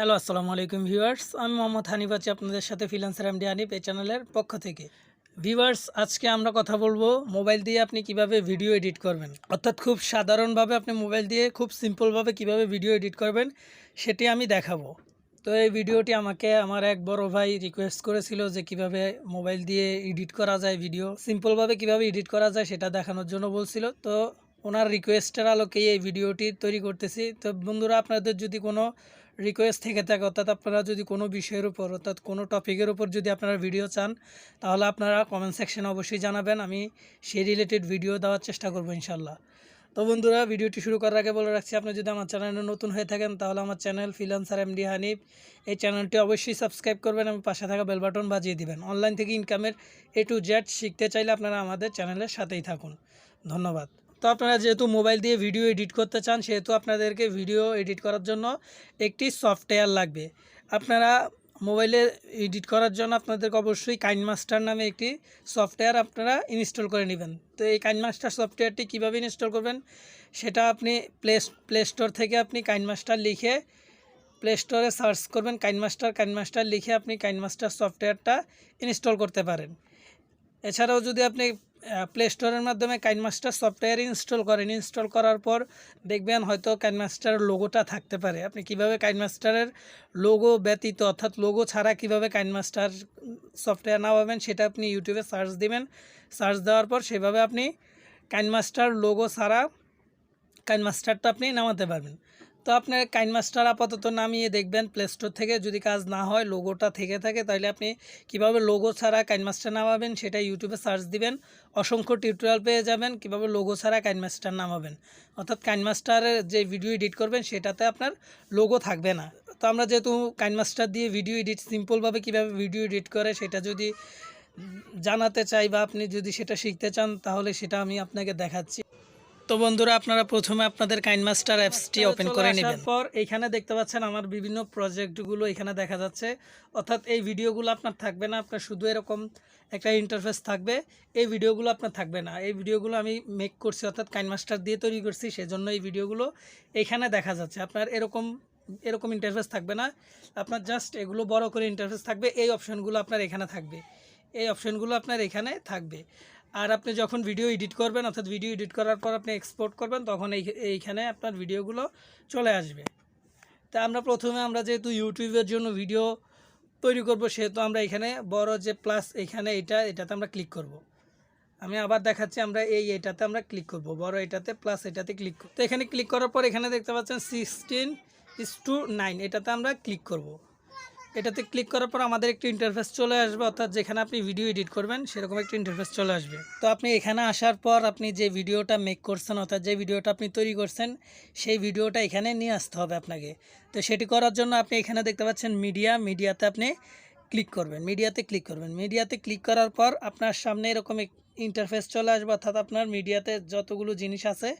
Hello, আসসালামু আলাইকুম viewers. আমি মোহাম্মদ হানিফ আছি আপনাদের সাথে ফিলান্সার এমডি হানিফ এই চ্যানেলের পক্ষ থেকে। ভিউয়ার্স, আজকে আমরা কথা বলব মোবাইল দিয়ে আপনি কীভাবে ভিডিও এডিট করবেন। অর্থাৎ খুব সাধারণভাবে আপনি মোবাইল দিয়ে খুব সিম্পলভাবে কীভাবে ভিডিও এডিট করবেন, সেটি আমি দেখাবো। তো এই ভিডিওটি আমাকে আমার এক বড় ভাই রিকোয়েস্ট করেছিল যে কীভাবে মোবাইল দিয়ে এডিট করা যায় ভিডিও, সিম্পলভাবে কীভাবে এডিট করা যায় সেটা দেখানোর জন্য বলছিল। তো ওনার রিকোয়েস্টের আলোকেই এই ভিডিওটি তৈরি করতেছি। তো বন্ধুরা, আপনাদের যদি কোনো রিকোয়েস্ট থেকে থাকে, অর্থাৎ আপনারা যদি কোনো বিষয়ের উপর, অর্থাৎ কোনো টপিকের উপর যদি আপনারা ভিডিও চান, তাহলে আপনারা কমেন্ট সেকশনে অবশ্যই জানাবেন, আমি সেই রিলেটেড ভিডিও দেওয়ার চেষ্টা করব ইনশাল্লাহ তো বন্ধুরা ভিডিওটি শুরু করার আগে বলে রাখছি, আপনি যদি আমার চ্যানেলে নতুন হয়ে থাকেন, তাহলে আমার চ্যানেল ফিলান্সার এমডি হানিফ এই চ্যানেলটি অবশ্যই সাবস্ক্রাইব করবেন, এবং পাশে থাকা বেল বাটন বাজিয়ে দিবেন। অনলাইন থেকে ইনকামের এ টু জেড শিখতে চাইলে আপনারা আমাদের চ্যানেলের সাথেই থাকুন। ধন্যবাদ। তো আপনারা যেহেতু মোবাইল দিয়ে ভিডিও এডিট করতে চান, সেহেতু আপনাদেরকে ভিডিও এডিট করার জন্য একটি সফটওয়্যার লাগবে। আপনারা মোবাইলে এডিট করার জন্য আপনাদেরকে অবশ্যই কাইন মাস্টার নামে একটি সফটওয়্যার আপনারা ইনস্টল করে নেবেন। তো এই কাইন মাস্টার সফটওয়্যারটি কীভাবে ইনস্টল করবেন, সেটা আপনি প্লে প্লে স্টোর থেকে আপনি কাইন মাস্টার লিখে প্লে স্টোরে সার্চ করবেন, কাইন মাস্টার কাইন মাস্টার লিখে আপনি কাইন মাস্টার সফটওয়্যারটা ইনস্টল করতে পারেন। এছাড়াও যদি আপনি প্লে স্টোরের মাধ্যমে কাইনমাস্টার সফটওয়্যার ইনস্টল করেন। ইনস্টল করার পর দেখবেন হয়তো কাইনমাস্টার লোগোটা থাকতে পারে। আপনি কীভাবে কাইনমাস্টারের লোগো ব্যতীত অর্থাৎ লোগো ছাড়া কীভাবে কাইনমাস্টার সফটওয়্যার নামাবেন সেটা আপনি ইউটিউবে সার্চ দিবেন। সার্চ দেওয়ার পর সেভাবে আপনি কাইনমাস্টার লোগো ছাড়া কাইনমাস্টারটা আপনি নামাতে পারবেন। তো আপনার কাইনমাস্টার আপাতত নামিয়ে দেখবেন প্লে স্টোর থেকে। যদি কাজ না হয়, লোগোটা থেকে থাকে তাহলে আপনি কীভাবে লোগো ছাড়া কাইনমাস্টার নামাবেন সেটা ইউটিউবে সার্চ দিবেন। অসংখ্য টিউটোরিয়াল পেয়ে যাবেন কীভাবে লোগো ছাড়া কাইনমাস্টার নামাবেন। অর্থাৎ কাইনমাস্টারের যে ভিডিও এডিট করবেন, সেটাতে আপনার লোগো থাকবে না। তো আমরা যেহেতু কাইনমাস্টার দিয়ে ভিডিও এডিট সিম্পলভাবে কীভাবে ভিডিও এডিট করে, সেটা যদি জানাতে চাই বা আপনি যদি সেটা শিখতে চান, তাহলে সেটা আমি আপনাকে দেখাচ্ছি। তো বন্ধুরা আপনারা প্রথমে আপনাদের কাইনমাস্টার অ্যাপসটি ওপেন করে নেবেন। পর এখানে দেখতে পাচ্ছেন আমার বিভিন্ন প্রজেক্টগুলো এখানে দেখা যাচ্ছে। অর্থাৎ এই ভিডিওগুলো আপনার থাকবে না আপনার শুধু এরকম একটা ইন্টারফেস থাকবে। এই ভিডিওগুলো আপনার থাকবে না। এই ভিডিওগুলো আমি মেক করছি অর্থাৎ কাইনমাস্টার দিয়ে তৈরি করছি সেজন্য এই ভিডিওগুলো এখানে দেখা যাচ্ছে। আপনার এরকম এরকম ইন্টারফেস থাকবে না। আপনার জাস্ট এগুলো বড় করে ইন্টারফেস থাকবে। এই অপশনগুলো আপনার এখানে থাকবে। এই অপশনগুলো আপনার এখানে থাকবে। আর আপনি যখন ভিডিও এডিট করবেন, অর্থাৎ ভিডিও এডিট করার পর আপনি এক্সপোর্ট করবেন, তখন এই, এইখানে আপনার ভিডিওগুলো চলে আসবে তা আমরা প্রথমে আমরা যেহেতু ইউটিউবের জন্য ভিডিও তৈরি করব, সেহেতু আমরা এখানে বড় যে প্লাস এখানে এটা, এটাতে আমরা ক্লিক করব। আমি আবার দেখাচ্ছি, আমরা এই এটাতে আমরা ক্লিক করব, বড় এটাতে প্লাস এটাতে ক্লিক করব তো এখানে ক্লিক করার পর এখানে দেখতে পাচ্ছেন সিক্সটিন ইস টু নাইন এটাতে আমরা ক্লিক করব। এটাতে ক্লিক করার পর আমাদের একটি ইন্টারফেস চলে আসবে, অর্থাৎ যেখানে আপনি ভিডিও এডিট করবেন, সেরকম একটি ইন্টারফেস চলে আসবে। তো আপনি এখানে আসার পর আপনি যে ভিডিওটা মেক করছেন, অর্থাৎ যে ভিডিওটা আপনি তৈরি করছেন, সেই ভিডিওটা এখানে নিয়ে আসতে হবে আপনাকে। তো সেটি করার জন্য আপনি এখানে দেখতে পাচ্ছেন মিডিয়া মিডিয়াতে আপনি ক্লিক করবেন মিডিয়াতে ক্লিক করবেন। মিডিয়াতে ক্লিক করার পর আপনার সামনে এরকম ইন্টারফেস চলে আসবে, অর্থাৎ আপনার মিডিয়াতে যতগুলো জিনিস আছে,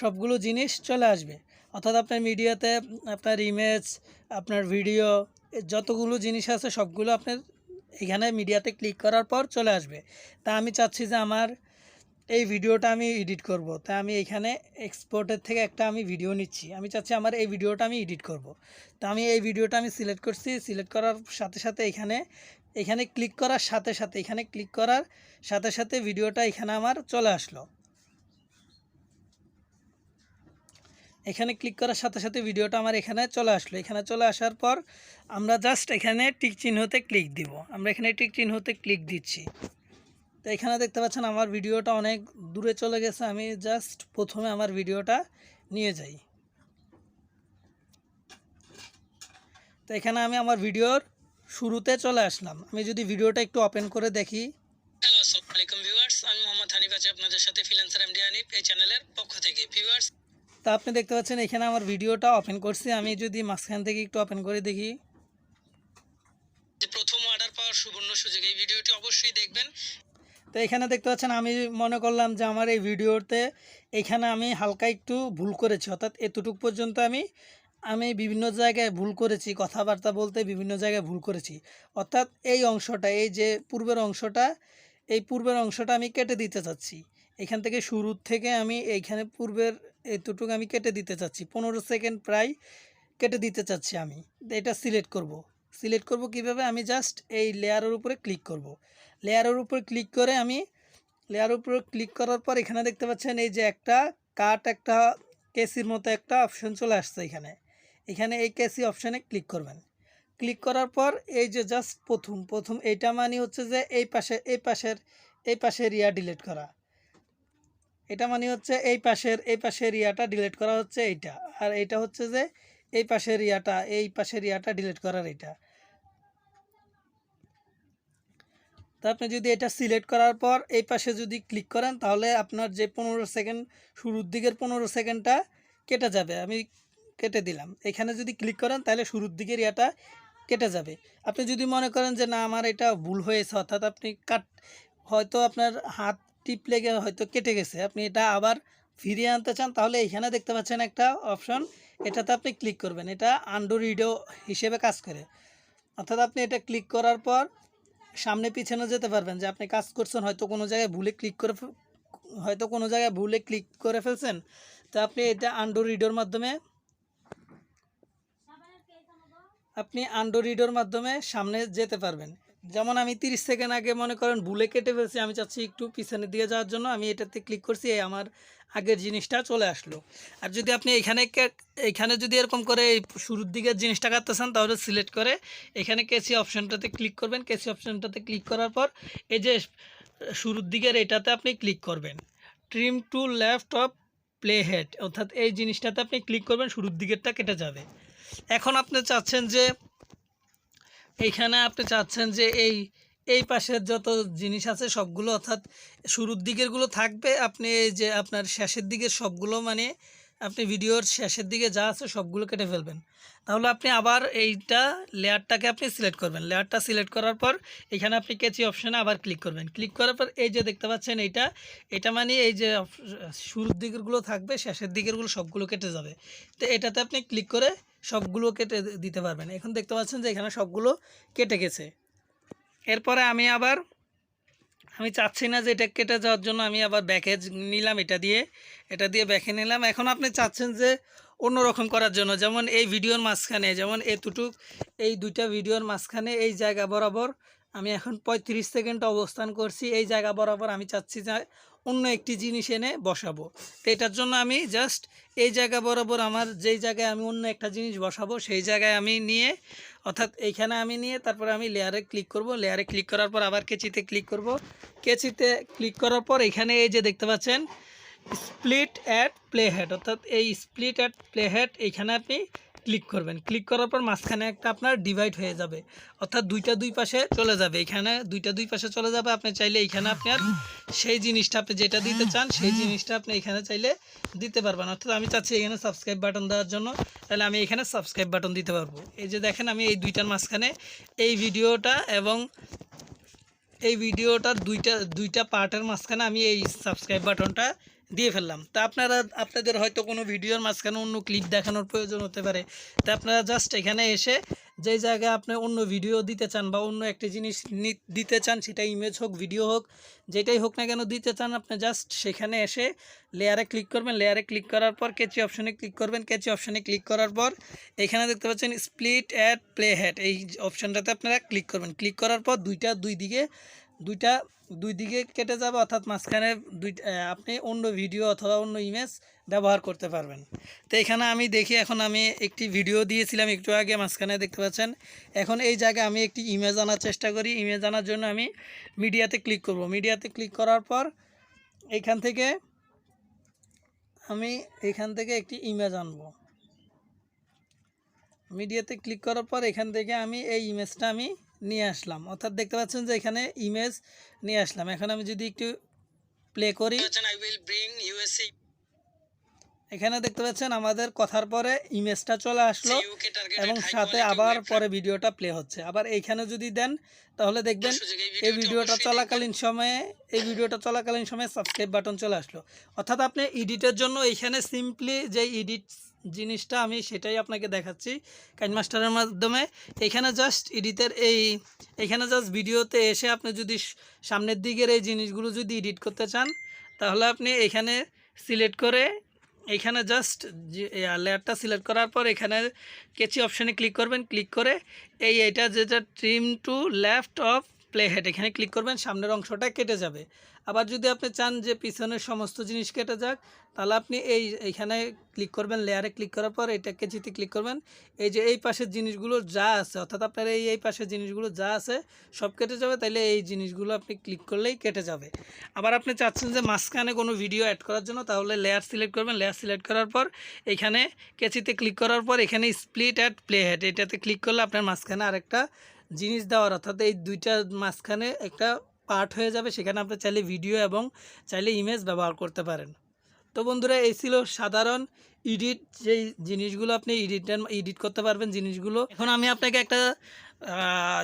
সবগুলো জিনিস চলে আসবে। অর্থাৎ আপনার মিডিয়াতে আপনার ইমেজ আপনার ভিডিও যতগুলো জিনিস আছে সবগুলো আপনার এখানে মিডিয়াতে ক্লিক করার পর চলে আসবে। তা আমি চাচ্ছি যে আমার এই ভিডিওটা আমি এডিট করব। তা আমি এখানে এক্সপোর্টের থেকে একটা আমি ভিডিও নিচ্ছি। আমি চাচ্ছি আমার এই ভিডিওটা আমি এডিট করব। তা আমি এই ভিডিওটা আমি সিলেক্ট করছি। সিলেক্ট করার সাথে সাথে এখানে এখানে ক্লিক করার সাথে সাথে, এখানে ক্লিক করার সাথে সাথে ভিডিওটা এখানে আমার চলে আসলো। এখানে ক্লিক করার সাথে সাথে ভিডিওটা আমার এখানে চলে আসলো। এখানে চলে আসার পর আমরা জাস্ট এখানে টিক চিহ্নতে ক্লিক দিব। আমরা এখানে টিক চিহ্নতে ক্লিক দিচ্ছি। তো এখানে দেখতে পাচ্ছেন আমার ভিডিওটা অনেক দূরে চলে গেছে। আমি জাস্ট প্রথমে আমার ভিডিওটা নিয়ে যাই। তো এখানে আমি আমার ভিডিওর শুরুতে চলে আসলাম। আমি যদি ভিডিওটা একটু ওপেন করে দেখি। হ্যালো আসসালামু আলাইকুম ভিউয়ার্স আমি মোহাম্মদ হানিফ আছি আপনাদের সাথে ফ্রিল্যান্সার এমডি হানিফ এই চ্যানেলের পক্ষ থেকে। ভিউয়ার্স তা আপনি দেখতে পাচ্ছেন এখানে আমার ভিডিওটা ওপেন করছি। আমি যদি মাঝখান থেকে একটু ওপেন করে দেখি। প্রথম অর্ডার পাওয়ার সুবর্ণ সুযোগ এই ভিডিওটি অবশ্যই দেখবেন। তো এখানে দেখতে পাচ্ছেন আমি মনে করলাম যে আমার এই ভিডিওতে এখানে আমি হালকা একটু ভুল করেছি। অর্থাৎ এতটুকু পর্যন্ত আমি আমি বিভিন্ন জায়গায় ভুল করেছি কথাবার্তা বলতে বিভিন্ন জায়গায় ভুল করেছি। অর্থাৎ এই অংশটা এই যে পূর্বের অংশটা এই পূর্বের অংশটা আমি কেটে দিতে চাচ্ছি। এখান থেকে শুরুর থেকে আমি এইখানে পূর্বের এতটুকু আমি কেটে দিতে চাচ্ছি। পনেরো সেকেন্ড প্রায় কেটে দিতে চাচ্ছি আমি। এটা সিলেক্ট করব। সিলেক্ট করব কীভাবে? আমি জাস্ট এই লেয়ারের উপরে ক্লিক করব। লেয়ারের উপরে ক্লিক করে আমি লেয়ারের উপরে ক্লিক করার পর এখানে দেখতে পাচ্ছেন এই যে একটা কাট একটা কেসির মতো একটা অপশন চলে আসছে এখানে। এখানে এই কেসি অপশানে ক্লিক করবেন। ক্লিক করার পর এই যে জাস্ট প্রথম প্রথম এইটা মানে হচ্ছে যে এই পাশে, এই পাশের এই পাশের ইয়া ডিলিট করা। এটা মানে হচ্ছে এই পাশের এই পাশের ইয়াটা ডিলিট করা হচ্ছে এইটা। আর এইটা হচ্ছে যে এই পাশের ইয়াটা, এই পাশের ইয়াটা ডিলিট করার এটা তা আপনি যদি এটা সিলেক্ট করার পর এই পাশে যদি ক্লিক করেন, তাহলে আপনার যে পনেরো সেকেন্ড শুরুর দিকের পনেরো সেকেন্ডটা কেটে যাবে। আমি কেটে দিলাম। এখানে যদি ক্লিক করেন, তাহলে শুরুর দিকের ইয়াটা কেটে যাবে। আপনি যদি মনে করেন যে না, আমার এটা ভুল হয়েছে, অর্থাৎ আপনি কাট হয়তো আপনার হাত টিপ লেগে হয়তো কেটে গেছে। আপনি এটা আবার ফিরিয়ে আনতে চান, তাহলে এখানে দেখতে পাচ্ছেন একটা অপশন। এটাতে আপনি ক্লিক করবেন। এটা আন্ডো রিডো হিসেবে কাজ করে। অর্থাৎ আপনি এটা ক্লিক করার পর সামনে পিছনে যেতে পারবেন যে আপনি কাজ করছেন, হয়তো কোনো জায়গায় ভুলে ক্লিক করে হয়তো কোনো জায়গায় ভুলে ক্লিক করে ফেলছেন। তো আপনি এটা আন্ডো রিডোর মাধ্যমে আপনি আন্ডো রিডোর মাধ্যমে সামনে যেতে পারবেন। যেমন আমি তিরিশ সেকেন্ড আগে মনে করেন ভুলে কেটে ফেলছি, আমি চাচ্ছি একটু পিছনে দিয়ে যাওয়ার জন্য, আমি এটাতে ক্লিক করছি, এই আমার আগের জিনিসটা চলে আসলো। আর যদি আপনি এখানে এখানে যদি এরকম করে শুরুর দিকের জিনিসটা কাটতে চান তাহলে সিলেক্ট করে এখানে কেসি অপশানটাতে ক্লিক করবেন। কেসি অপশানটাতে ক্লিক করার পর এই যে শুরুর দিকের এটাতে আপনি ক্লিক করবেন। Trim to left of play head অর্থাৎ এই জিনিসটাতে আপনি ক্লিক করবেন, শুরুর দিকেরটা কেটে যাবে। এখন আপনি চাচ্ছেন যে এইখানে আপনি চাচ্ছেন যে এই এই পাশের যত জিনিস আছে সবগুলো অর্থাৎ শুরুর দিকেরগুলো থাকবে, আপনি যে আপনার শেষের দিকের সবগুলো মানে আপনি ভিডিওর শেষের দিকে যা আছে সবগুলো কেটে ফেলবেন। তাহলে আপনি আবার এইটা লেয়ারটাকে আপনি সিলেক্ট করবেন। লেয়ারটা সিলেক্ট করার পর এখানে আপনি কেচি অপশানে আবার ক্লিক করবেন। ক্লিক করার পর এই যে দেখতে পাচ্ছেন এইটা, এটা মানে এই যে শুরুর দিকেরগুলো থাকবে, শেষের দিকেরগুলো সবগুলো কেটে যাবে। তো এটাতে আপনি ক্লিক করে সবগুলো কেটে দিতে পারবেন। এখন দেখতে পাচ্ছেন যে এখানে সবগুলো কেটে গেছে। এরপরে আমি আবার আমি চাচ্ছি না যে এটা কেটে যাওয়ার জন্য আমি আবার ব্যাকেজ নিলাম এটা দিয়ে। এটা দিয়ে ব্যাকে নিলাম। এখন আপনি চাচ্ছেন যে অন্যরকম করার জন্য। যেমন এই ভিডিওর মাঝখানে, যেমন এতটুক, এই দুইটা ভিডিওর মাঝখানে, এই জায়গা বরাবর আমি এখন পঁয়ত্রিশ সেকেন্ড অবস্থান করছি। এই জায়গা বরাবর আমি চাচ্ছি যে অন্য একটি জিনিস এনে বসাবো। তো এটার জন্য আমি জাস্ট এই জায়গা বরাবর আমার যেই জায়গায় আমি অন্য একটা জিনিস বসাবো, সেই জায়গায় আমি নিয়ে অর্থাৎ এইখানে আমি নিয়ে তারপরে আমি লেয়ারে ক্লিক করব। লেয়ারে ক্লিক করার পর আবার কেচিতে ক্লিক করব। কেচিতে ক্লিক করার পর এখানে এই যে দেখতে পাচ্ছেন স্প্লিট অ্যাট প্লে হেড অর্থাৎ এই স্প্লিট অ্যাট প্লে হেড এইখানে আপনি ক্লিক করবেন। ক্লিক করার পর মাঝখানে একটা আপনার ডিভাইড হয়ে যাবে। অর্থাৎ দুইটা দুই পাশে চলে যাবে। এখানে দুইটা দুই পাশে চলে যাবে। আপনি চাইলে এইখানে আপনার সেই জিনিসটা আপনি যেটা দিতে চান, সেই জিনিসটা আপনি এখানে চাইলে দিতে পারবেন। অর্থাৎ আমি চাচ্ছি এখানে সাবস্ক্রাইব বাটন দেওয়ার জন্য, তাহলে আমি এখানে সাবস্ক্রাইব বাটন দিতে পারব। এই যে দেখেন, আমি এই দুইটার মাঝখানে এই ভিডিওটা এবং এই ভিডিওটার দুইটা দুইটা পার্টের মাঝখানে আমি এই সাবস্ক্রাইব বাটনটা দিয়ে ফেললাম। তা আপনারা, আপনাদের হয়তো কোনো ভিডিওর মাঝখানে অন্য ক্লিপ দেখানোর প্রয়োজন হতে পারে। তা আপনারা জাস্ট এখানে এসে যেই জায়গায় আপনি অন্য ভিডিও দিতে চান বা অন্য একটি জিনিস দিতে চান, সেটা ইমেজ হোক ভিডিও হোক, যেটাই হোক না কেন দিতে চান, আপনি জাস্ট সেখানে এসে লেয়ারে ক্লিক করবেন। লেয়ারে ক্লিক করার পর কেচি অপশনে ক্লিক করবেন। কেচি অপশনে ক্লিক করার পর এখানে দেখতে পাচ্ছেন স্প্লিট অ্যাড প্লে হেড এই অপশনটাতে আপনারা ক্লিক করবেন। ক্লিক করার পর দুইটা দুই দিকে দুইটা দুই দিকে কেটে যাবে, অর্থাৎ মাঝখানে দুই আপনি অন্য ভিডিও অথবা অন্য ইমেজ ব্যবহার করতে পারবেন। তো এখানে আমি দেখি, এখন আমি একটি ভিডিও দিয়েছিলাম একটু আগে, মাঝখানে দেখতে পাচ্ছেন। এখন এই জায়গায় আমি একটি ইমেজ আনার চেষ্টা করি। ইমেজ আনার জন্য আমি মিডিয়াতে ক্লিক করব। মিডিয়াতে ক্লিক করার পর এখান থেকে আমি এখান থেকে একটি ইমেজ আনব। মিডিয়াতে ক্লিক করার পর এখান থেকে আমি এই ইমেজটা আমি নিয়ে আসলাম। অর্থাৎ দেখতে পাচ্ছেন যে এখানে ইমেজ নিয়ে আসলাম। এখন আমি যদি একটু প্লে করি। এখানে দেখতে পাচ্ছেন আমাদের কথার পরে ইমেজটা চলে আসলো এবং সাথে আবার পরে ভিডিওটা প্লে হচ্ছে। আবার এইখানে যদি দেন তাহলে দেখবেন এই ভিডিওটা চলাকালীন সময়ে এই ভিডিওটা চলাকালীন সময়ে সাবস্ক্রাইব বাটন চলে আসলো। অর্থাৎ আপনি এডিটের জন্য এইখানে সিম্পলি যে এডিট জিনিসটা আমি সেটাই আপনাকে দেখাচ্ছি কাইনমাস্টারের মাধ্যমে। এখানে জাস্ট এডিটের এই, এখানে জাস্ট ভিডিওতে এসে আপনি যদি সামনের দিকের এই জিনিসগুলো যদি এডিট করতে চান, তাহলে আপনি এখানে সিলেক্ট করে, এখানে জাস্ট লেয়ারটা সিলেক্ট করার পর এখানে কেচি অপশানে ক্লিক করবেন। ক্লিক করে এই, এটা যেটা trim to left of play head এখানে ক্লিক করবেন, সামনের অংশটা কেটে যাবে। আবার যদি আপনি চান যে পিছনের সমস্ত জিনিস কেটে যাক, তাহলে আপনি এই এইখানে ক্লিক করবেন লেয়ারে ক্লিক করার পর এটা কেচিতে ক্লিক করবেন। এই যে এই পাশের জিনিসগুলো যা আছে, অর্থাৎ আপনার এই এই পাশের জিনিসগুলো যা আছে, সব কেটে যাবে, তাইলে এই জিনিসগুলো আপনি ক্লিক করলেই কেটে যাবে। আবার আপনি চাচ্ছেন যে মাঝখানে কোনো ভিডিও অ্যাড করার জন্য, তাহলে লেয়ার সিলেক্ট করবেন। লেয়ার সিলেক্ট করার পর এখানে কেচিতে ক্লিক করার পর এখানে স্প্লিট অ্যাট প্লে হেড এটাতে ক্লিক করলে আপনার মাঝখানে আরেকটা জিনিস দেওয়ার, অর্থাৎ এই দুইটা মাঝখানে একটা পার্ট হয়ে যাবে, সেখানে আপনি চাইলে ভিডিও এবং চাইলে ইমেজ ব্যবহার করতে পারেন। তো বন্ধুরা, এই ছিল সাধারণ এডিট যেই জিনিসগুলো আপনি এডিটের এডিট করতে পারবেন জিনিসগুলো। এখন আমি আপনাকে একটা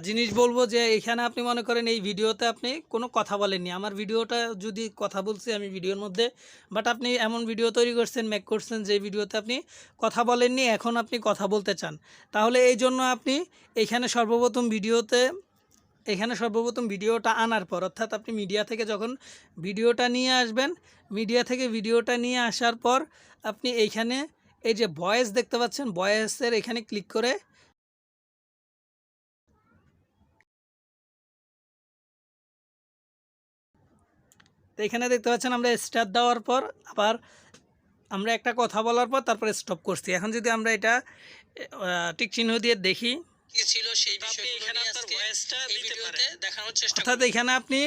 জিনিস বলব যে এখানে আপনি মনে করেন এই ভিডিওতে আপনি কোনো কথা বলেননি। আমার ভিডিওটা যদি কথা বলছি আমি ভিডিওর মধ্যে বাট আপনি এমন ভিডিও তৈরি করছেন মেক করছেন যে ভিডিওতে আপনি কথা বলেননি, এখন আপনি কথা বলতে চান। তাহলে এই জন্য আপনি এখানে সর্বপ্রথম ভিডিওতে এখানে সর্বপ্রথম ভিডিওটা আনার পর অর্থাৎ আপনি মিডিয়া থেকে যখন ভিডিওটা নিয়ে আসবেন মিডিয়া থেকে ভিডিওটা নিয়ে আসার পর আপনি এইখানে এই যে ভয়েস দেখতে পাচ্ছেন ভয়েসের এখানে ক্লিক করে তো এখানে দেখতে পাচ্ছেন আমরা স্টার্ট দেওয়ার পর আবার আমরা একটা কথা বলার পর তারপরে স্টপ করছি। এখন যদি আমরা এটা আহ, টিক চিহ্ন দিয়ে দেখি কি ছিল সেই তো আপনি বিষয়গুলো এখানে নিয়ে আপনার আজকে ভয়েসটা এই দিতে ভিডিওতে পারেন। দেখানোর চেষ্টা অর্থাৎ এখানে আপনি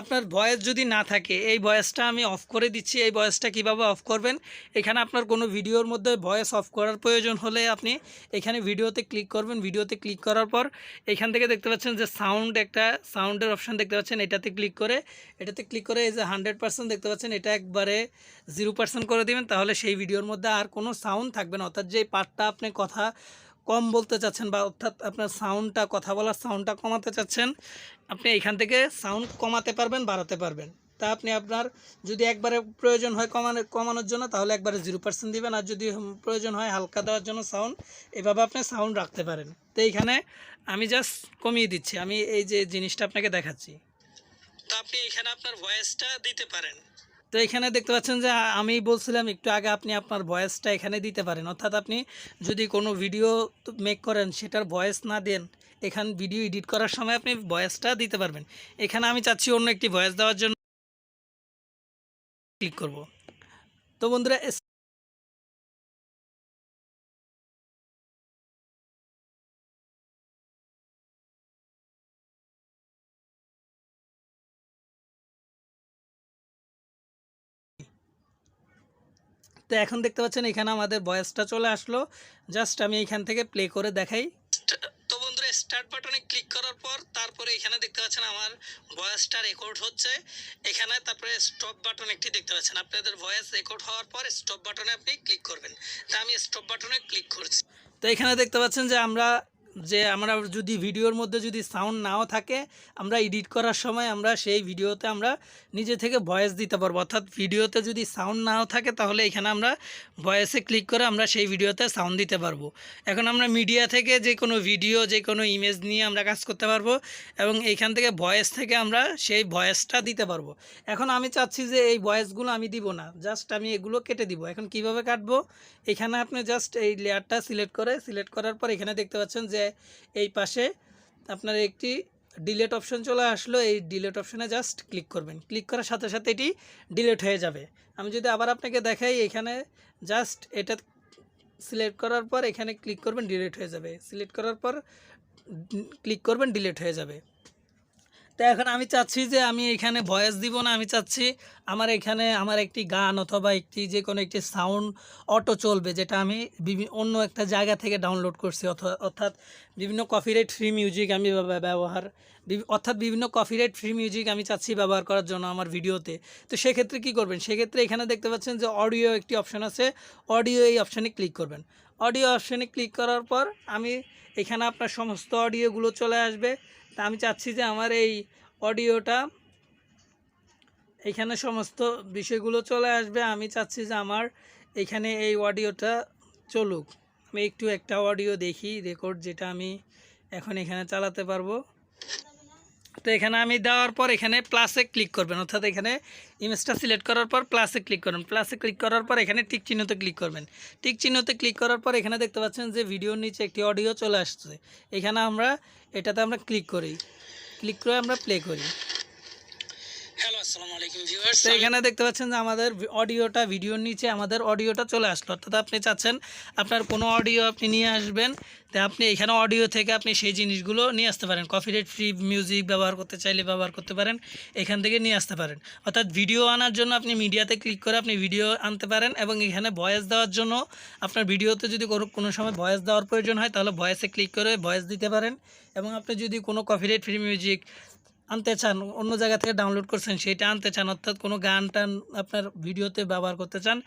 আপনার ভয়েস যদি না থাকে এই ভয়েসটা আমি অফ করে দিচ্ছি এই ভয়েসটা কীভাবে অফ করবেন? এখানে আপনার কোনো ভিডিওর মধ্যে ভয়েস অফ করার প্রয়োজন হলে আপনি এখানে ভিডিওতে ক্লিক করবেন। ভিডিওতে ক্লিক করার পর এখান থেকে দেখতে পাচ্ছেন যে সাউন্ড একটা সাউন্ডের অপশান দেখতে পাচ্ছেন এটাতে ক্লিক করে এটাতে ক্লিক করে এই যে হান্ড্রেড পার্সেন্ট দেখতে পাচ্ছেন এটা একবারে জিরো পার্সেন্ট করে দিবেন। তাহলে সেই ভিডিওর মধ্যে আর কোনো সাউন্ড থাকবে না। অর্থাৎ যে পার্টটা আপনি কথা কম বলতে চাচ্ছেন বা অর্থাৎ আপনার সাউন্ডটা কথা বলার সাউন্ডটা কমাতে চাচ্ছেন, আপনি এখান থেকে সাউন্ড কমাতে পারবেন, বাড়াতে পারবেন। তা আপনি আপনার যদি একবারে প্রয়োজন হয় কমানো, কমানোর জন্য, তাহলে একবারে জিরো পার্সেন্ট দেবেন। আর যদি প্রয়োজন হয় হালকা দেওয়ার জন্য সাউন্ড এভাবে আপনি সাউন্ড রাখতে পারেন। তো এইখানে আমি জাস্ট কমিয়ে দিচ্ছি। আমি এই যে জিনিসটা আপনাকে দেখাচ্ছি। তো আপনি এখানে আপনার ভয়েসটা দিতে পারেন। তো এখানে দেখতে পাচ্ছেন যে আমি বলছিলাম একটু আগে আপনি আপনার ভয়েসটা এখানে দিতে পারেন। অর্থাৎ আপনি যদি কোনো ভিডিও মেক করেন সেটার ভয়েস না দেন, এখান ভিডিও এডিট করার সময় আপনি ভয়েসটা দিতে পারবেন। এখানে আমি চাচ্ছি অন্য একটি ভয়েস দেওয়ার জন্য ক্লিক করব। তো বন্ধুরা তো এখন দেখতে পাচ্ছেন এখানে আমাদের ভয়েসটা চলে আসলো। জাস্ট আমি এখান থেকে প্লে করে দেখাই। তো বন্ধুরা স্টার্ট বাটনে ক্লিক করার পর তারপরে এখানে দেখতে পাচ্ছেন আমার ভয়েসটা রেকর্ড হচ্ছে। এখানে তারপরে স্টপ বাটন একটি দেখতে পাচ্ছেন। আপনাদের ভয়েস রেকর্ড হওয়ার পর স্টপ বাটনে আপনি ক্লিক করবেন। তা আমি স্টপ বাটনে ক্লিক করছি। তো এখানে দেখতে পাচ্ছেন যে আমরা যে আমরা যদি ভিডিওর মধ্যে যদি সাউন্ড নাও থাকে, আমরা এডিট করার সময় আমরা সেই ভিডিওতে আমরা নিজে থেকে ভয়েস দিতে পারব। অর্থাৎ ভিডিওতে যদি সাউন্ড নাও থাকে, তাহলে এখানে আমরা ভয়েসে ক্লিক করে আমরা সেই ভিডিওতে সাউন্ড দিতে পারব। এখন আমরা মিডিয়া থেকে যে কোনো ভিডিও যে কোনো ইমেজ নিয়ে আমরা কাজ করতে পারব এবং এইখান থেকে ভয়েস থেকে আমরা সেই ভয়েসটা দিতে পারব। এখন আমি চাচ্ছি যে এই ভয়েসগুলো আমি দিব না জাস্ট আমি এগুলো কেটে দিব। এখন কীভাবে কাটবো? এখানে আপনি জাস্ট এই লেয়ারটা সিলেক্ট করে সিলেক্ট করার পর এখানে দেখতে পাচ্ছেন যে এই পাশে আপনার একটি ডিলেট অপশন চলে আসলো। এই ডিলেট অপশনে জাস্ট ক্লিক করবেন। ক্লিক করার সাথে সাথে এটি ডিলেট হয়ে যাবে। আমি যদি আবার আপনাকে দেখাই, এখানে জাস্ট এটা সিলেক্ট করার পর এখানে ক্লিক করবেন ডিলেট হয়ে যাবে। সিলেক্ট করার পর ক্লিক করবেন ডিলেট হয়ে যাবে। তো এখন আমি চাচ্ছি যে আমি এখানে ভয়েস দিব না, আমি চাচ্ছি আমার এখানে আমার একটি গান অথবা একটি যে কোনো একটি সাউন্ড অটো চলবে, যেটা আমি অন্য একটা জায়গা থেকে ডাউনলোড করছি। অর্থাৎ বিভিন্ন কপিরাইট ফ্রি মিউজিক আমি ব্যবহার অর্থাৎ বিভিন্ন কপিরাইট ফ্রি মিউজিক আমি চাচ্ছি ব্যবহার করার জন্য আমার ভিডিওতে। তো সেক্ষেত্রে কী করবেন? সেক্ষেত্রে এখানে দেখতে পাচ্ছেন যে অডিও একটি অপশন আছে অডিও এই অপশানে ক্লিক করবেন। অডিও অপশানে ক্লিক করার পর আমি এখানে আপনার সমস্ত অডিওগুলো চলে আসবে। তা আমি চাচ্ছি যে আমার এই অডিওটা এখানে সমস্ত বিষয়গুলো চলে আসবে। আমি চাচ্ছি যে আমার এখানে এই অডিওটা চলুক। আমি একটু একটা অডিও দেখি, রেকর্ড যেটা আমি এখন এখানে চালাতে পারব। তো এখানে আমি দেওয়ার পর এখানে প্লাসে ক্লিক করবেন। অর্থাৎ এখানে ইমেজটা সিলেক্ট করার পর প্লাসে ক্লিক করবেন। প্লাসে ক্লিক করার পর এখানে টিক চিহ্নতে ক্লিক করবেন। টিক চিহ্নতে ক্লিক করার পর এখানে দেখতে পাচ্ছেন যে ভিডিওর নিচে একটি অডিও চলে আসছে। এখানে আমরা এটাতে আমরা ক্লিক করি। ক্লিক করে আমরা প্লে করি। তো এখানে দেখতে পাচ্ছেন যে আমাদের অডিওটা ভিডিওর নিচে আমাদের অডিওটা চলে আসলো। অর্থাৎ আপনি চাচ্ছেন আপনার কোনো অডিও আপনি নিয়ে আসবেন। তো আপনি এখানে অডিও থেকে আপনি সেই জিনিসগুলো নিয়ে আসতে পারেন। কপিরাইট ফ্রি মিউজিক ব্যবহার করতে চাইলে ব্যবহার করতে পারেন, এখান থেকে নিয়ে আসতে পারেন। অর্থাৎ ভিডিও আনার জন্য আপনি মিডিয়াতে ক্লিক করে আপনি ভিডিও আনতে পারেন এবং এখানে ভয়েস দেওয়ার জন্য আপনার ভিডিওতে যদি কোনো সময় ভয়েস দেওয়ার প্রয়োজন হয়, তাহলে ভয়েসে ক্লিক করে ভয়েস দিতে পারেন এবং আপনি যদি কোনো কপিরাইট ফ্রি মিউজিক আনতে চান, অন্য জায়গা থেকে ডাউনলোড করছেন সেটা আনতে চান, অর্থাৎ কোনো গান টান আপনার ভিডিওতে ব্যবহার করতে চান,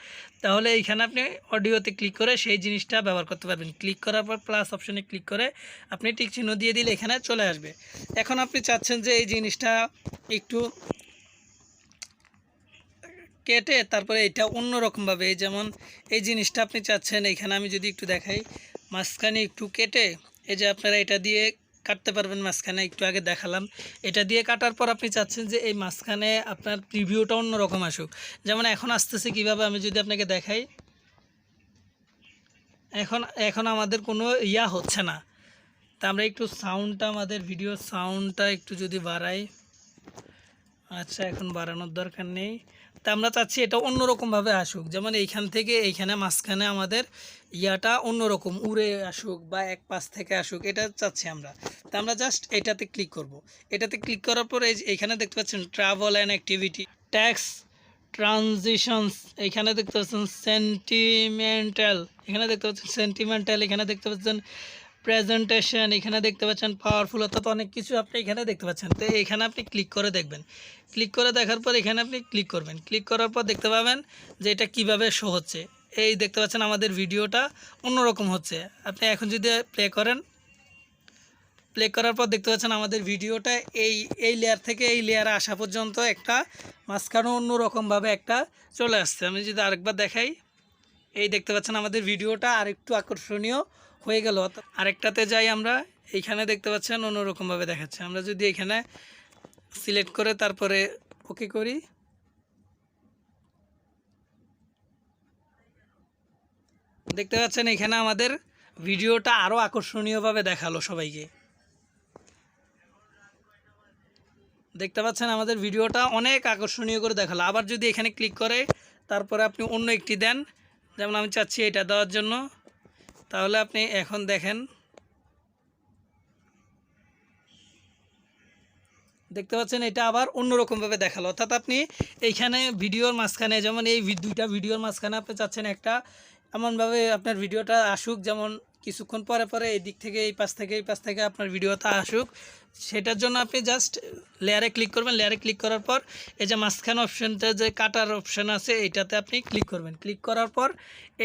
তাহলে এইখানে আপনি অডিওতে ক্লিক করে সেই জিনিসটা ব্যবহার করতে পারবেন। ক্লিক করার পর প্লাস অপশনে ক্লিক করে আপনি টিক চিহ্ন দিয়ে দিলে এখানে চলে আসবে। এখন আপনি চাচ্ছেন যে এই জিনিসটা একটু কেটে তারপরে এটা অন্যরকমভাবে, এই যেমন এই জিনিসটা আপনি চাচ্ছেন এখানে আমি যদি একটু দেখাই, মাঝখানে একটু কেটে, এই যে আপনারা এটা দিয়ে কাটতে পারবেন, মাঝখানে একটু আগে দেখালাম। এটা দিয়ে কাটার পর আপনি চাচ্ছেন যে এই মাঝখানে আপনার প্রিভিউটা অন্যরকম আসুক। যেমন এখন আসতেছে কীভাবে, আমি যদি আপনাকে দেখাই। এখন এখন আমাদের কোনো ইয়া হচ্ছে না। তা আমরা একটু সাউন্ডটা আমাদের ভিডিও সাউন্ডটা একটু যদি বাড়াই। আচ্ছা এখন বাড়ানোর দরকার নেই। তা আমরা চাচ্ছি এটা অন্যরকমভাবে আসুক যেমন এইখান থেকে এইখানে মাঝখানে আমাদের ইয়াটা অন্যরকম, উড়ে আসুক বা এক পাশ থেকে আসুক, এটা চাচ্ছি আমরা তা আমরা জাস্ট এটাতে ক্লিক করব। এটাতে ক্লিক করার পরে এই যে এখানে দেখতে পাচ্ছেন travel and activity tax transitions এখানে দেখতে পাচ্ছেন সেন্টিমেন্টাল এখানে দেখতে পাচ্ছেন সেন্টিমেন্টাল এখানে দেখতে পাচ্ছেন প্রেজেন্টেশন এখানে দেখতে পাচ্ছেন পাওয়ারফুল অর্থাৎ অনেক কিছু আপনি এখানে দেখতে পাচ্ছেন। তো এখানে আপনি ক্লিক করে দেখবেন। ক্লিক করে দেখার পর এখানে আপনি ক্লিক করবেন। ক্লিক করার পর দেখতে পাবেন যে এটা কীভাবে শো হচ্ছে। এই দেখতে পাচ্ছেন আমাদের ভিডিওটা অন্যরকম হচ্ছে। আপনি এখন যদি প্লে করেন প্লে করার পর দেখতে পাচ্ছেন আমাদের ভিডিওটা এই এই লেয়ার থেকে এই লেয়ারে আসা পর্যন্ত একটা মাঝখানে অন্যরকমভাবে একটা চলে আসছে। আমি যদি আরেকবার দেখাই, এই দেখতে পাচ্ছেন আমাদের ভিডিওটা আরেকটু আকর্ষণীয় হয়ে গেল। আরেকটাতে যাই আমরা, এইখানে দেখতে পাচ্ছেন অন্যরকমভাবে দেখাচ্ছে। আমরা যদি এখানে সিলেক্ট করে তারপরে ওকে করি। দেখতে পাচ্ছেন এখানে আমাদের ভিডিওটা আরও আকর্ষণীয়ভাবে দেখাল সবাইকে। দেখতে পাচ্ছেন আমাদের ভিডিওটা অনেক আকর্ষণীয় করে দেখাল। আবার যদি এখানে ক্লিক করে তারপরে আপনি অন্য একটি দেন, যেমন আমি চাচ্ছি এটা দেওয়ার জন্য। তাহলে আপনি এখন দেখেন। দেখতে পাচ্ছেন, এটা আবার অন্যরকমভাবে দেখাল। অর্থাৎ আপনি এইখানে ভিডিওর মাঝখানে, যেমন এই দুইটা ভিডিওর মাঝখানে আপনি চাচ্ছেন একটা এমনভাবে আপনার ভিডিওটা আসুক, যেমন কিছুক্ষণ পরে পরে এই দিক থেকে, এই পাশ থেকে, এই পাশ থেকে আপনার ভিডিওটা আসুক, সেটার জন্য আপনি জাস্ট লেয়ারে ক্লিক করবেন। লেয়ারে ক্লিক করার পর এই যে মাঝখানে অপশানটা যে কাটার অপশান আছে, এইটাতে আপনি ক্লিক করবেন। ক্লিক করার পর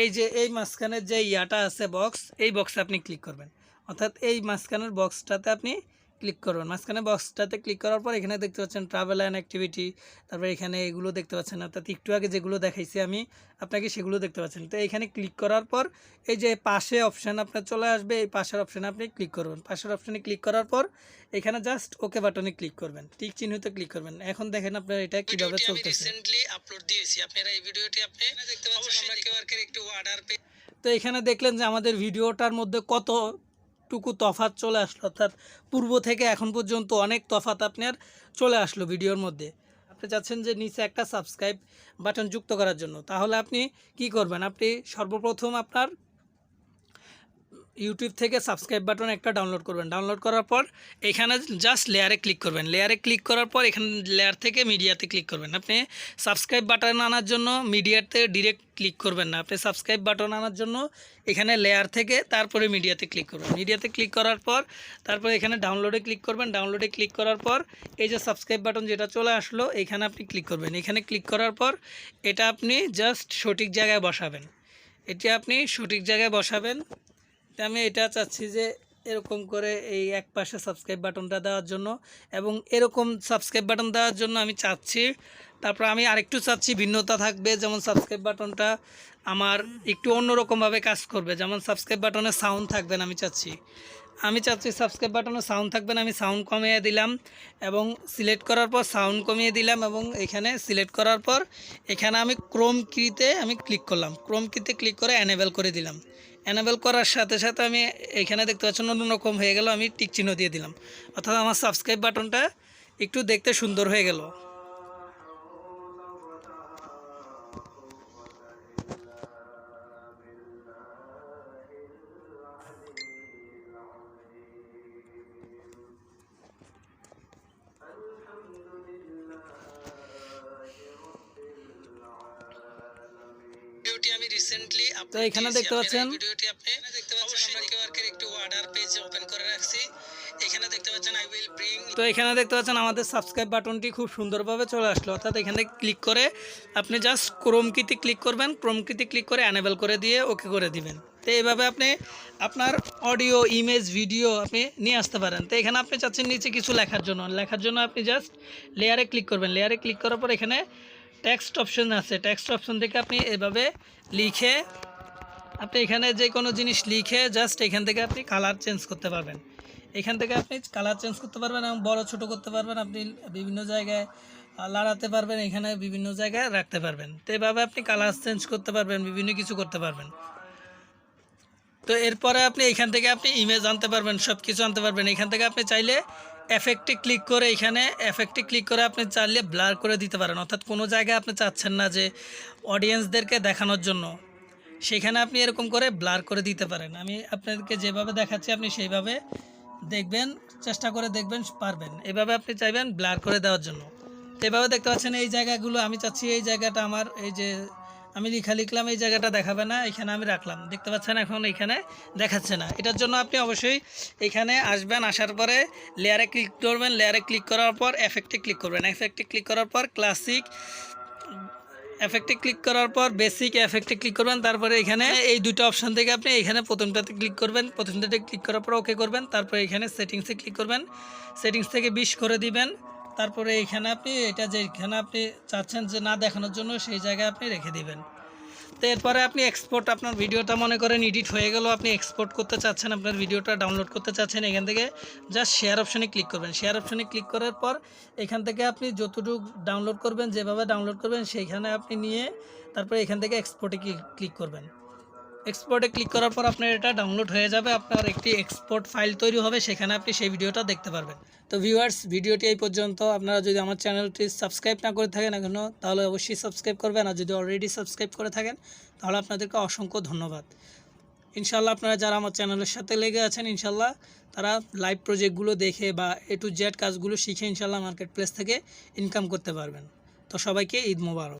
এই যে, এই মাঝখানের যে ইয়াটা আছে বক্স এই বক্সে আপনি ক্লিক করবেন। অর্থাৎ এই মাঝখানের বক্সটাতে আপনি ক্লিক করবেন মাঝখানে বক্সটাতে ক্লিক করার পর এখানে দেখতে পাচ্ছেন ট্রাভেল অ্যান্ড অ্যাক্টিভিটি তারপর এখানে এগুলো দেখতে পাচ্ছেন। অর্থাৎ একটু আগে যেগুলো দেখাইছি আমি আপনাকে সেগুলো দেখতে পাচ্ছেন। তো এখানে ক্লিক করার পর এই যে পাশে অপশান আপনার চলে আসবে এই পাশের অপশানে আপনি ক্লিক করবেন পাশের অপশানে ক্লিক করার পর এখানে জাস্ট ওকে বাটনে ক্লিক করবেন। টিক চিহ্নিত ক্লিক করবেন। এখন দেখেন আপনার এটা কীভাবে চলতেছে। রিসেন্টলি আপলোড দিয়েছি। আপনারা এই ভিডিওটি আপনি দেখতে পাচ্ছেন আমরা কেওয়ার্কের একটু অর্ডার তো এখানে দেখলেন যে আমাদের ভিডিওটার মধ্যে কতটুকু তফাত চলে আসলো, অর্থাৎ পূর্ব থেকে এখন পর্যন্ত অনেক তফাৎ আপনার চলে আসলো ভিডিওর মধ্যে। আপনি চাচ্ছেন যে নিচে একটা সাবস্ক্রাইব বাটন যুক্ত করার জন্য। তাহলে আপনি কি করবেন? আপনি সর্বপ্রথম আপনার ইউটিউব থেকে সাবস্ক্রাইব বাটন একটা ডাউনলোড করবেন। ডাউনলোড করার পর এখানে জাস্ট লেয়ারে ক্লিক করবেন। লেয়ারে ক্লিক করার পর এখানে লেয়ার থেকে মিডিয়াতে ক্লিক করবেন। আপনি সাবস্ক্রাইব বাটন আনার জন্য মিডিয়াতে ডিরেক্ট ক্লিক করবেন না। আপনি সাবস্ক্রাইব বাটন আনার জন্য এখানে লেয়ার থেকে তারপরে মিডিয়াতে ক্লিক করবেন। মিডিয়াতে ক্লিক করার পর তারপরে এখানে ডাউনলোডে ক্লিক করবেন। ডাউনলোডে ক্লিক করার পর এই যে সাবস্ক্রাইব বাটন যেটা চলে আসলো, এখানে আপনি ক্লিক করবেন। এখানে ক্লিক করার পর এটা আপনি জাস্ট সঠিক জায়গায় বসাবেন। এটি আপনি সঠিক জায়গায় বসাবেন। তা আমি এটা চাচ্ছি যে এরকম করে এই এক পাশে সাবস্ক্রাইব বাটনটা দেওয়ার জন্য এবং এরকম সাবস্ক্রাইব বাটন দেওয়ার জন্য আমি চাচ্ছি। তারপর আমি আরেকটু চাচ্ছি, ভিন্নতা থাকবে, যেমন সাবস্ক্রাইব বাটনটা আমার একটু অন্যরকমভাবে কাজ করবে, যেমন সাবস্ক্রাইব বাটনে সাউন্ড থাকবে না আমি চাচ্ছি। আমি চাচ্ছি সাবস্ক্রাইব বাটনে সাউন্ড থাকবে না, আমি সাউন্ড কমিয়ে দিলাম এবং সিলেক্ট করার পর সাউন্ড কমিয়ে দিলাম এবং এখানে সিলেক্ট করার পর এখানে আমি ক্রোম কিতে আমি ক্লিক করলাম। ক্রোম কিতে ক্লিক করে অ্যানেবেল করে দিলাম। অ্যানেবেল করার সাথে সাথে আমি এখানে দেখতে পাচ্ছেন অন্যরকম হয়ে গেল, আমি টিক চিহ্ন দিয়ে দিলাম। অর্থাৎ আমার সাবস্ক্রাইব বাটনটা একটু দেখতে সুন্দর হয়ে গেল। রিসেন্টলি তো এখানে দেখতে পাচ্ছেন ভিডিওটি আপনি দেখতে পাচ্ছেন আমরা কেওয়ার্কের একটি অর্ডার পেজ ওপেন করে রাখছি। এখানে দেখতে পাচ্ছেন আই উইল ব্রিং তো এখানে দেখতে পাচ্ছেন আমাদের সাবস্ক্রাইব বাটনটি খুব সুন্দরভাবে চলে আসলো। অর্থাৎ এখানে ক্লিক করে আপনি জাস্ট ক্রোম কিতে ক্লিক করবেন। ক্রোম কিতে ক্লিক করে অ্যানেবেল করে দিয়ে ওকে করে দিবেন। তো এইভাবে আপনি আপনার অডিও ইমেজ ভিডিও আপনি নিয়ে আসতে পারেন। তো এখানে আপনি চাচ্ছেন নিচে কিছু লেখার জন্য। লেখার জন্য আপনি জাস্ট লেয়ারে ক্লিক করবেন। লেয়ারে ক্লিক করার পর এখানে টেক্সট অপশন আছে। টেক্সট অপশন থেকে আপনি এভাবে লিখে আপনি এখানে যে কোনো জিনিস লিখে জাস্ট এখান থেকে আপনি কালার চেঞ্জ করতে পারবেন। এখান থেকে আপনি কালার চেঞ্জ করতে পারবেন এবং বড় ছোট করতে পারবেন। আপনি বিভিন্ন জায়গায় লাড়াতে পারবেন, এখানে বিভিন্ন জায়গায় রাখতে পারবেন। তো এভাবে আপনি কালার চেঞ্জ করতে পারবেন, বিভিন্ন কিছু করতে পারবেন। তো এরপরে আপনি এখান থেকে আপনি ইমেজ আনতে পারবেন সব কিছু আনতে পারবেন। এখান থেকে আপনি চাইলে এফেক্টে ক্লিক করে এখানে এফেক্টে ক্লিক করে আপনি চাইলে ব্লার করে দিতে পারেন। অর্থাৎ কোনো জায়গায় আপনি চাচ্ছেন না যে অডিয়েন্সদেরকে দেখানোর জন্য। সেখানে আপনি এরকম করে ব্লার করে দিতে পারেন। আমি আপনাদেরকে যেভাবে দেখাচ্ছি, আপনি সেইভাবে দেখবেন, চেষ্টা করে দেখবেন, পারবেন। এভাবে আপনি চাইবেন ব্লার করে দেওয়ার জন্য। এভাবে দেখতে পাচ্ছেন, এই জায়গাগুলো আমি চাচ্ছি, এই জায়গাটা আমার, এই যে আমি লিখা লিখলাম, এই জায়গাটা দেখাবে না, এখানে আমি রাখলাম। দেখতে পাচ্ছেন এখন এখানে দেখাচ্ছে না। এটার জন্য আপনি অবশ্যই এখানে আসবেন, আসার পরে লেয়ারে ক্লিক করবেন। লেয়ারে ক্লিক করার পর এফেক্টে ক্লিক করবেন। এফেক্টে ক্লিক করার পর ক্লাসিক এফেক্টে ক্লিক করার পর বেসিক এফেক্টে ক্লিক করবেন। তারপরে এখানে এই দুটো অপশন থেকে আপনি এখানে প্রথমটাতে ক্লিক করবেন। প্রথমটাতে ক্লিক করার পর ওকে করবেন। তারপরে এখানে সেটিংসে ক্লিক করবেন। সেটিংস থেকে বিশ করে দিবেন। তারপরে এখানে আপনি, এটা যেখানে আপনি চাচ্ছেন যে না দেখানোর জন্য, সেই জায়গায় আপনি রেখে দিবেন। তো এরপরে আপনি এক্সপোর্ট আপনার ভিডিওটা মনে করেন এডিট হয়ে গেল, আপনি এক্সপোর্ট করতে চাচ্ছেন, আপনার ভিডিওটা ডাউনলোড করতে চাচ্ছেন, এখান থেকে জাস্ট শেয়ার অপশানে ক্লিক করবেন। শেয়ার অপশনে ক্লিক করার পর এখান থেকে আপনি যতটুকু ডাউনলোড করবেন, যেভাবে ডাউনলোড করবেন, সেইখানে আপনি নিয়ে তারপরে এখান থেকে এক্সপোর্টে ক্লিক করবেন। এক্সপোর্টে ক্লিক করার পর আপনার এটা ডাউনলোড হয়ে যাবে, আপনার একটি এক্সপোর্ট ফাইল তৈরি হবে, সেখানে আপনি সেই ভিডিওটা দেখতে পারবেন। তো ভিউয়ার্স ভিডিওটি এই পর্যন্ত। আপনারা যদি আমার চ্যানেলটি সাবস্ক্রাইব না করে থাকেন এখনও তাহলে অবশ্যই সাবস্ক্রাইব করবেন। আর যদি অলরেডি সাবস্ক্রাইব করে থাকেন, তাহলে আপনাদেরকে অসংখ্য ধন্যবাদ। ইনশাল্লাহ আপনারা যারা আমার চ্যানেলের সাথে লেগে আছেন ইনশাল্লাহ তারা লাইভ প্রজেক্টগুলো দেখে বা এ টু জেড কাজগুলো শিখে ইনশাল্লাহ মার্কেট প্লেস থেকে ইনকাম করতে পারবেন। তো সবাইকে ঈদ মোবারক।